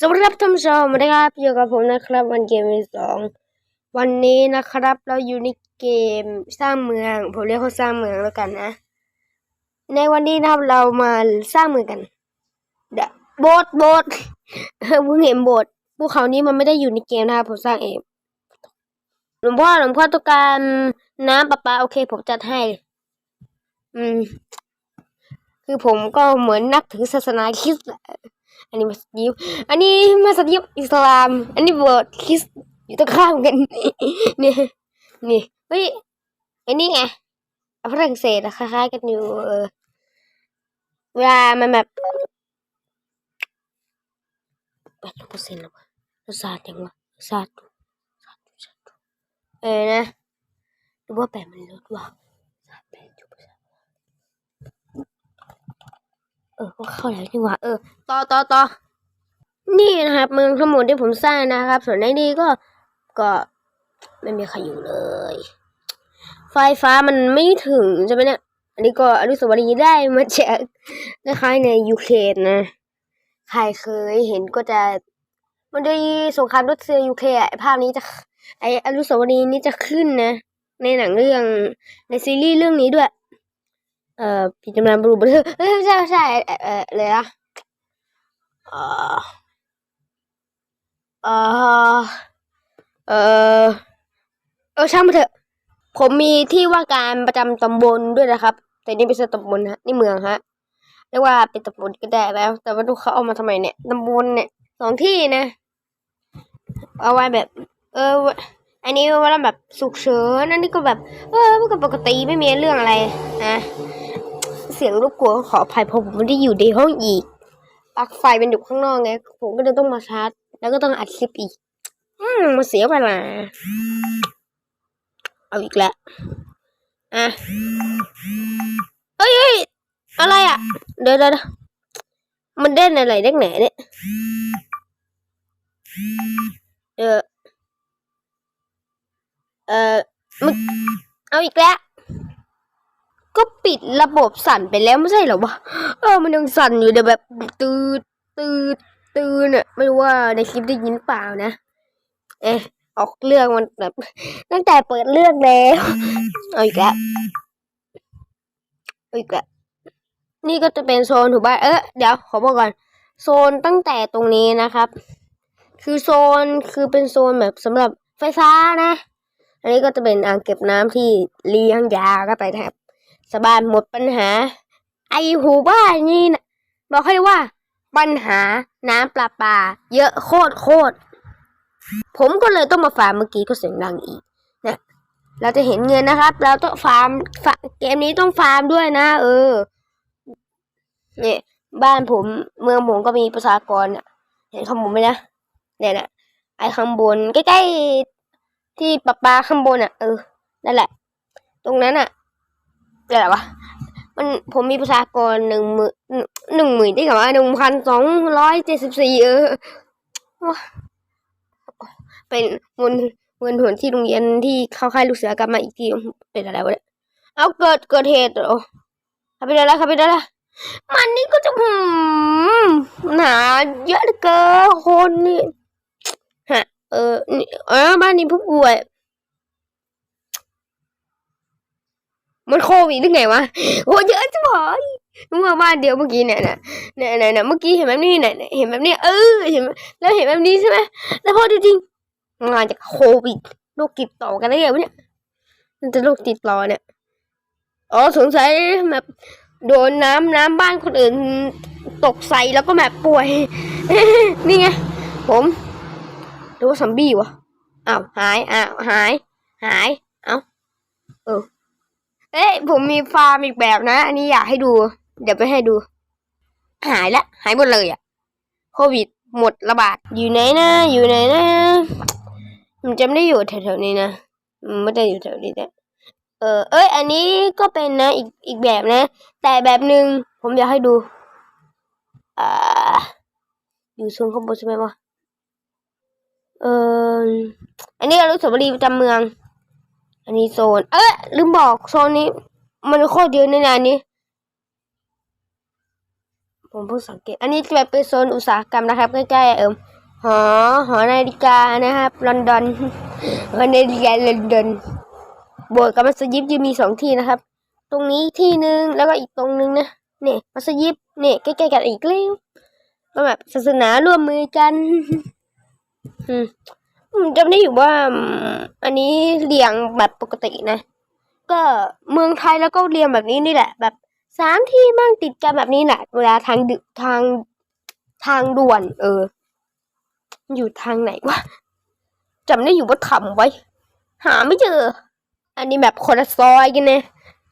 สวัสดีครับท่านผู้ชมนะครับอยู่กับผมนะครับ วันเกมที่สองวันนี้นะครับ เราอยู่ในเกมสร้างเมือง ผมเรียกเขาสร้างเมืองแล้วกันนะ ในวันนี้นะครับเรามาสร้างเมืองกันเดะโบสโบสเออเพิ่งเห็นโบสภูเขานี้มันไม่ได้อยู่ในเกมนะครับผมสร้างเองหลวงพ่อหลวงพ่อต้องการน้ำประปาโอเค ผมจัดให้ อืม คือผมก็เหมือนนักถือศาสนาคริสต์แหละ อันนี้มัสยิดอันนี้มัสยิดอิสลาม อันนี้โบสถ์คริสต์อยู่ตรงข้ามกันนี่นี่เฮ้ยอันนี้ไงฝรั่งเศสคล้ายๆกันอยู่เออเวลามันแบบแปดเปอร์เซ็นต์แล้ววะรสชาติยังวะรสชาติรสชาติรสชาติเออนะหรือว่าแปดมันลดวะรสชาติแปดจุด เออก็เข้าแล้วนี่หว่าเออต่อต่อต่อนี่นะครับเมืองทั้งหมดที่ผมสร้างนะครับ ส่วนในนี้ก็ก็ไม่มีใครอยู่เลย ไฟฟ้ามันไม่ถึงใช่ไหมเนี่ยอันนี้ก็อนุสาวรีย์ได้มาจากคล้ายในยูเครนนะใครเคยเห็นก็จะมันจะมีสงครามรัสเซียยูเครนภาพนี้จะไออนุสาวรีย์นี้จะขึ้นนะ ในหนังเรื่องในซีรีส์เรื่องนี้ด้วย เอ่อพี่จำนานบรูเบอร์เอ้ยใช่ใช่เออเลยนะเอ่อเอ่อเออเออช่างมันเถอะ ผมมีที่ว่าการประจำตำบลด้วยนะครับ แต่นี่ไม่ใช่ตำบลฮะนี่เมืองฮะเรียกว่าเป็นตำบลก็ได้แล้ว แต่ว่าดูเขาเอามาทำไมเนี่ยตำบลเนี่ยสองที่นะ เอาไว้แบบ เออ อันนี้ว่าแบบสุกเฉินอันนี้ก็แบบ เออมันก็ปกติไม่มีเรื่องอะไรนะ เสียงรบกวนขออภัยเพราะผมไม่ได้อยู่ในห้องอีกปลั๊กไฟเป็นอยู่ข้างนอกไง ผมก็เลยต้องมาชาร์จ แล้วก็ต้องอัดคลิปอีก อืมมาเสียเวลา เอาอีกแล้วอะเอ้ยเอ้ยอะไรอะเดี๋ยวเดี๋ยวเดี๋ยวมันเด่นอะไรเด็กแหนเนี่ยเออเออมึงเอาอีกแล้ว ก็ปิดระบบสั่นไปแล้วไม่ใช่เหรอวะเออมันยังสั่นอยู่เดี๋ยวแบบตืดตืดตืดเนี่ยไม่รู้ว่าในคลิปได้ยินเปล่านะ เอ๊ะออกเรื่องมันแบบตั้งแต่เปิดเรื่องแล้วเอาอีกแล้วเอาอีกแล้วนี่ก็จะเป็นโซนถูกบ้านเออเดี๋ยวขอบอกก่อน โซนตั้งแต่ตรงนี้นะครับ คือโซนคือเป็นโซนแบบสำหรับไฟฟ้านะ อันนี้ก็จะเป็นอ่างเก็บน้ำที่เลี้ยงยาก็ไปนะครับ สบายหมดปัญหา ไอหูบ้านนี่นะบอกให้ว่า ปัญหาน้ำประปลาเยอะโคตรโคตรผมก็เลยต้องมาฟาร์มเมื่อกี้ก็เสียงดังอีกนะเราจะเห็นเงินนะครับ เราต้องฟาร์มฟาเกมนี้ต้องฟาร์มด้วยนะ เออเนี่ยบ้านผมเมืองผมก็มีประชากรเนี่ยเห็นข้างบนไหมนะเนี่ยนะไอข้างบนใกล้ๆที่ประปาข้างบนอะ เออนั่นแหละ ตรงนั้นอะ อะไรวะมันผมมีประชากรหนึ่งหมื่นหนึ่งหมื่นที่กับว่าหนึ่งพันสองร้อยเจ็ดสิบสี่เออว้าเป็นเงินเงินหวนที่โรงเรียนที่เข้าค่ายลูกเสือกลับมาอีกทีเป็นอะไรวะเนี่ยเอาเกิดเกิดเหตุเหรอขับไปได้ล้วขับไปได้ล้วมันนี่ก็จะหืมหนาเยอะเหลือเกินคนนี่ฮะเออเออบ้านนี้ผู้ป่วย มันโควิดหรือไงวะโหเยอะจังเลยเมื่อบ้านเดียวเมื่อกี้เนี่ยนะเนี่ยเนี่ยเนี่ยเมื่อกี้เห็นแบบนี้เนี่ยเนี่ยเห็นแบบนี้เออเห็นแล้วเห็นแบบนี้ใช่ไหมแล้วพอดูจริงงานจากโควิดโรคติดต่อกันได้ไงวะเนี่ยมันจะโรคติดต่อเนี่ยอ๋อสงสัยแบบโดนน้ำน้ำบ้านคนอื่นตกใส่แล้วก็แบบป่วย นี่ไง ผมหรือว่าซัมบี้วะอ้าวหายอ้าวหาย หาย เอ้าเออ เอ้ยผมมีฟาร์มอีกแบบนะ อันนี้อยากให้ดู เดี๋ยวไปให้ดู หายละ หายหมดเลยอะโควิดหมดระบาด อยู่ไหนนะ อยู่ไหนนะมันจะไม่ได้อยู่แถวๆนี้นะมันไม่ได้อยู่แถวนี้นะเออ เอ้ย อันนี้ก็เป็นนะอีกอีกแบบนะ แต่แบบหนึ่งผมอยากให้ดูอ่าอยู่โซนข้างบนใช่ไหมวะเอออันนี้อนุสาวรีย์ประจำเมือง อันนี้โซน เอ๊ะลืมบอกโซนนี้ มันโคตรเยอะในงานนี้ ผมเพิ่งสังเกต อันนี้จะแบบเป็นโซนอุตสาหกรรมนะครับใกล้ๆเอิมหอหอนาฬิกานะครับลอนดอนหอนาฬิกาลอนดอนโบสถ์กับมัสยิดจะมีสองที่นะครับ ตรงนี้ที่หนึ่งแล้วก็อีกตรงนึงนะเนี่ยมัสยิดเนี่ยใกล้ๆกันอีกแล้วก็แบบศาสนาร่วมมือกันอืม ผมจำได้อยู่ว่าอันนี้เรียงแบบปกตินะ ก็เมืองไทยแล้วก็เรียงแบบนี้นี่แหละ แบบสามที่บ้างติดกันแบบนี้แหละเวลาทางดึทางทางด่วน เออ อยู่ทางไหนวะจำได้อยู่ว่าทำไว้ หาไม่เจอ อันนี้แบบคนละซอยกันเนี่ย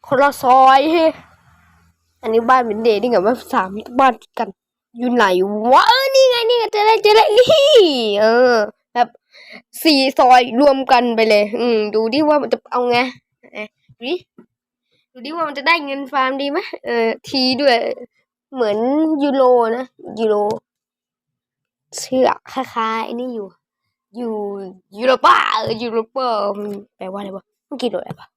คนละซอยเฮอันนี้บ้านเป็นเดทนี่กับว่าสามบ้านติดกัน อยู่ไหนวะเออนี่ไงนี่ไงเจอแล้วเจอแล้วนี่เออ สี่ซอยรวมกันไปเลย อืม ดูดิว่ามันจะเอาไงดูดิดูดิว่ามันจะได้เงินฟาร์มดีไหมเออทีด้วย เหมือนยูโรนะยูโรเชื่อคล้ายๆไอ้นี่อยู่ อยู่ยูโรป้าเออยูโรป้าแปลว่าอะไรวะมันกี่โดอะไรวะ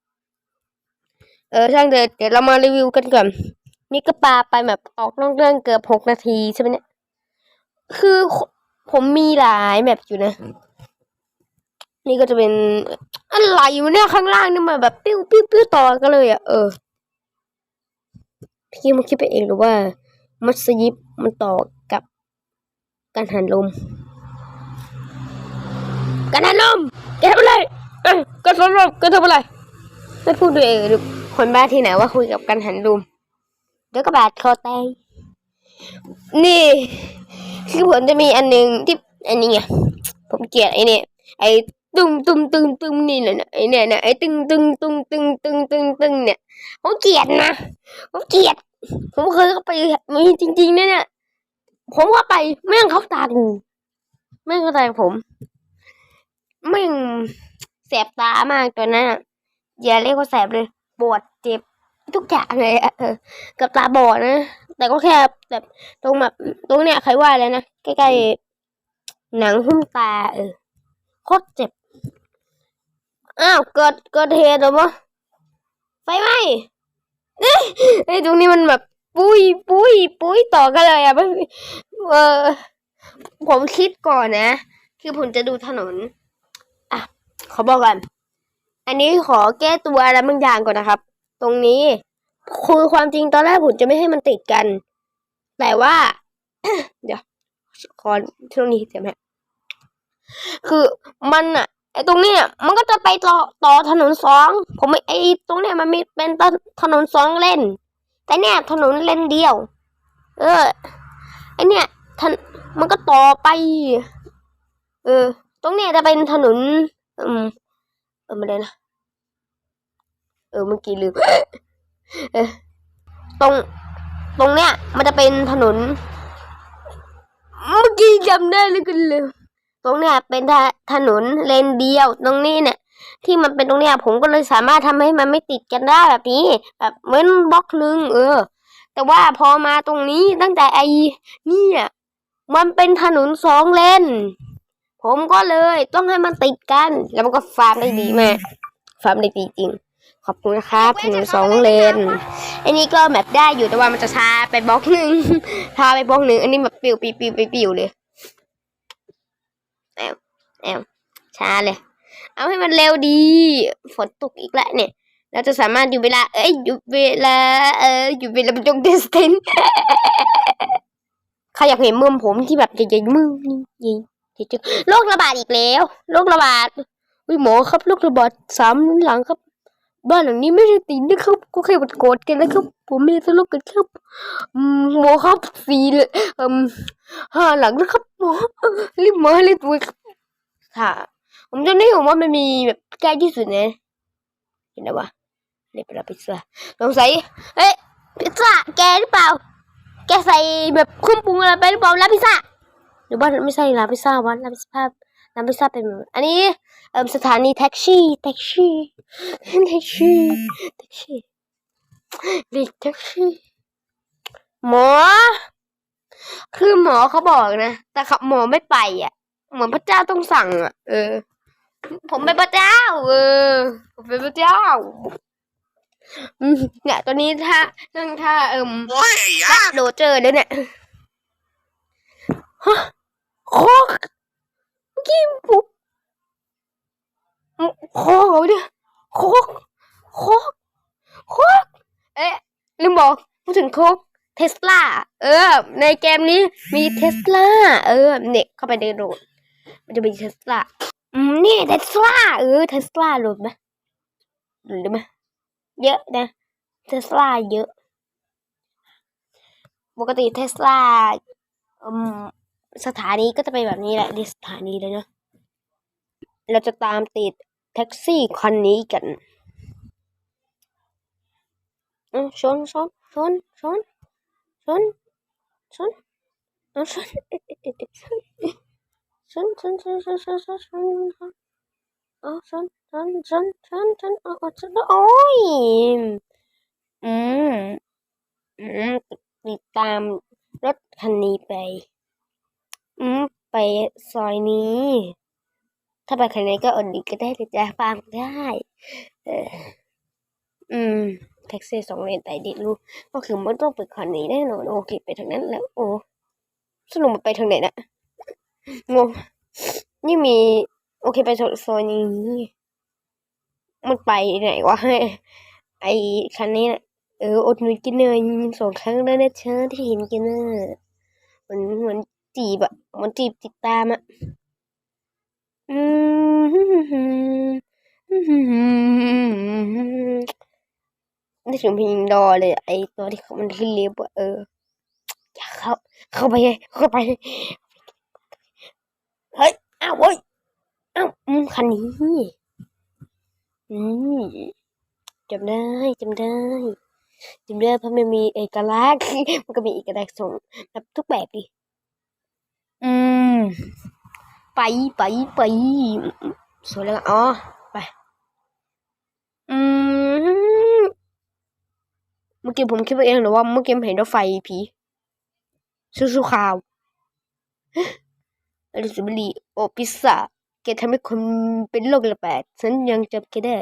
เออช่างเดี๋ยวเดี๋ยวเรามารีวิวกันก่อนนี่ก็ปาไปแบบออกนอกเรื่องเกือบหกนาทีใช่ไหมเนี่ย คือผมมีหลายแบบอยู่นะ นี่ก็จะเป็นอะไรอยู่เนี่ยข้างล่างนี่มันแบบปิ้วปิ้วปิ้วต่อกันเลยอะเออพี่มันคิดไปเองหรือว่า มัสยิดมันต่อกับการหันลมการหันลมแกทำอะไรเอ้ยกรหันลมแกทำอะไรไม่พูดด้วยเองหรือคนบ้าที่ไหนว่าคุยกับการหันลมเดี๋ยวก็บาดคอแตกนี่ คือผมจะมีอันหนึ่งที่อันนี้ไงผมเกลียดไอ้นี่ไอ้ ตุ้มตุ้มตึงตึงนี่แหละนะไอ้เนี่ยนะไอ้ตึงตึงตึงตึงตึงตึงตึงเนี่ยผมเกลียดนะผมเกลียด ผมเคยเข้าไปมีจริงๆเนี่ยเนี่ยผมเข้าไปแม่งเขาตากูแม่งเขาตาผมแม่งแสบตามากตัวนั้นอย่าเรียกว่าแสบเลยปวดเจ็บทุกอย่างเลยอะเออกับตาบอดนะ แต่ก็แค่แบบตรงแบบตรงเนี้ยใครว่าเลยนะใกล้ๆหนังหุ้มตาเออโคตรเจ็บ อ้าวเกิดเกิดเหตุหรอวะไฟไหม้ไอ้ตรงนี้มันแบบปุ้ยปุ้ยปุ้ยต่อกันเลยอะไม่เออผมคิดก่อนนะ คือผมจะดูถนน อะ ขอบอกกันอันนี้ขอแก้ตัวอะไรบางอย่างก่อนนะครับ ตรงนี้ คือความจริงตอนแรกผมจะไม่ให้มันติดกัน แต่ว่า เดี๋ยวขอช่วงนี้เสียไหมคือมันอะ อตรงเนี้ยมันก็จะไปต่อต่อถนนสองผมไม่ไอตรงเนี้ยมันมีเป็นถถนนสองเลนแต่เนี่ยถนนเลนเดียว เออไอเนี่ยถนมันก็ต่อไป เออ ตรงเนี้ยจะเป็นถนน อืมเออไม่ได้นะเออเมื่อกี้ลืมเออตรงตรงเนี้ยมันจะเป็นถนนเมื่อกี้จำได้เลยกันเลย ตรงเนี้ยเป็นถนนเลนเดียวตรงนี้เนี่ยที่มันเป็นตรงเนี้ยผมก็เลยสามารถทำให้มันไม่ติดกันได้แบบนี้ แบบเหมือนบล็อกนึงเออ แต่ว่าพอมาตรงนี้ตั้งแต่ไอ้เนี่ยมันเป็นถนนสองเลนผมก็เลยต้องให้มันติดกัน แล้วมันก็ฟาร์มได้ดีมากฟาร์มได้ดีจริง ขอบคุณนะครับถนนสองเลน อันนี้ก็แบบได้อยู่แต่ว่ามันจะช้าไปบล็อกหนึ่งช้าไปบล็อกหนึ่งอันนี้แบบปิวปิวปิวปิวเลย แอวช้าเลย เอาให้มันเร็วดี ฝนตกอีกแล้วเนี่ย เราจะสามารถอยู่เวลา เอ้ยอยู่เวลา เอออยู่เวลาปนจงเดสตินใครอยากเห็นมือผมที่แบบใหญ่ๆมือนี่ใหญ่โรคระบาดอีกแล้วโรคระบาดอุ้ยหมอครับโรคระบาดสามหลังครับ บ้านหลังนี้ไม่ได้ติดนะครับก็แค่มันโกรธกันนะครับ ผมไม่ได้ทะเลาะกันครับหมอครับสี่เลยอืมห้าหลังนะครับหมอรีบมาเลยตัวครับ ค่ะผมจำได้ผมว่ามันมีแบบใกล้ที่สุดเนะเห็นไหมวะเรียกไปรับพิซซ่าสงสัยเอ้ยพิซซ่าแกหรือเปล่า แกใส่แบบเครื่องปรุงอะไรไปหรือเปล่าร้านพิซซ่าหรือว่าไม่ใช่ร้านพิซซ่าวะร้านพิซซ่าร้านพิซซ่าเป็นอันนี้เอ่อสถานีแท็กซี่แท็กซี่แท็กซี่แท็กซี่เรียกแท็กซี่หมอ คือหมอเขาบอกนะ แต่ขับหมอไม่ไปอะ เหมือนพระเจ้าต้องสั่งอะ เออ ผมเป็นพระเจ้า เออ ผมเป็นพระเจ้าเนี่ยตอนนี้ถ้าเรื่องถ้าเอิ่มถ้าโดเจอเดี๋ยวเนี่ยฮะโคกกิมปุ๊บโคกเอาดิโคกโคกโคกเอ๊ะลืมบอกพูดถึงโคกเทสลาเออ ในเกมนี้มีเทสลาเออ เนี่ยเข้าไปในโดด มันจะมีเทสลาอืมนี่เทสลาเออเทสลาโหลดไหมโหลดไหมเยอะนะเทสลาเยอะ ปกติเทสลาอืมสถานีก็จะเป็นแบบนี้แหละนี่สถานีเลยเนาะเราจะตามติดแท็กซี่คันนี้กันชนชนชนชนชนชนชน ชนชนชนชนชนชนชนเอาชนชนชนชนชนเอาเอาชนโอ้ยอืมอืมติดตามรถคันนี้ไป อืมไปซอยนี้ ถ้าไปคันนี้ก็อดดีก็ได้หรือจะฟาร์มได้เอออืมแท็กซี่สองเลนแต่ดิรู้ก็คือมันต้องไปคันนี้แน่นอนโอเคไปทางนั้นแล้ว โอ้สรุปมันไปทางไหนนะ งง นี่มี โอเคไปโซอยนี้ มันไปไหนวะ ไอคันนี้นะเออ อดนุนกินเนยสองครั้งแล้วนะเชอที่เห็นกันเนะเหมือนเหมือนจีบอะมือนจีบติดตามอะอืมนึกถึงเพลงดอเลย ไอตัวที่มันขึ้นเล็บอะเออ อยากเข้า เข้าไป เข้าไป เฮ้ย อ้าวเว้ย อ้าวอืมคันนี้ อืมจำได้จำได้จำได้เพราะมันมีเอกลักษณ์ มันก็มีเอกลักษณ์ส่งแบบทุกแบบดิ อืม ไปไปไปสวยแล้วอ๋อ ไป อืม เมื่อกี้ผมคิดว่าเองหรือว่าเมื่อกี้เห็นรถไฟผีสู้ๆข่าว รัศมีโอพิซซ่าแกทำให้คนเป็นโรคระบาดฉันยังจำแกได้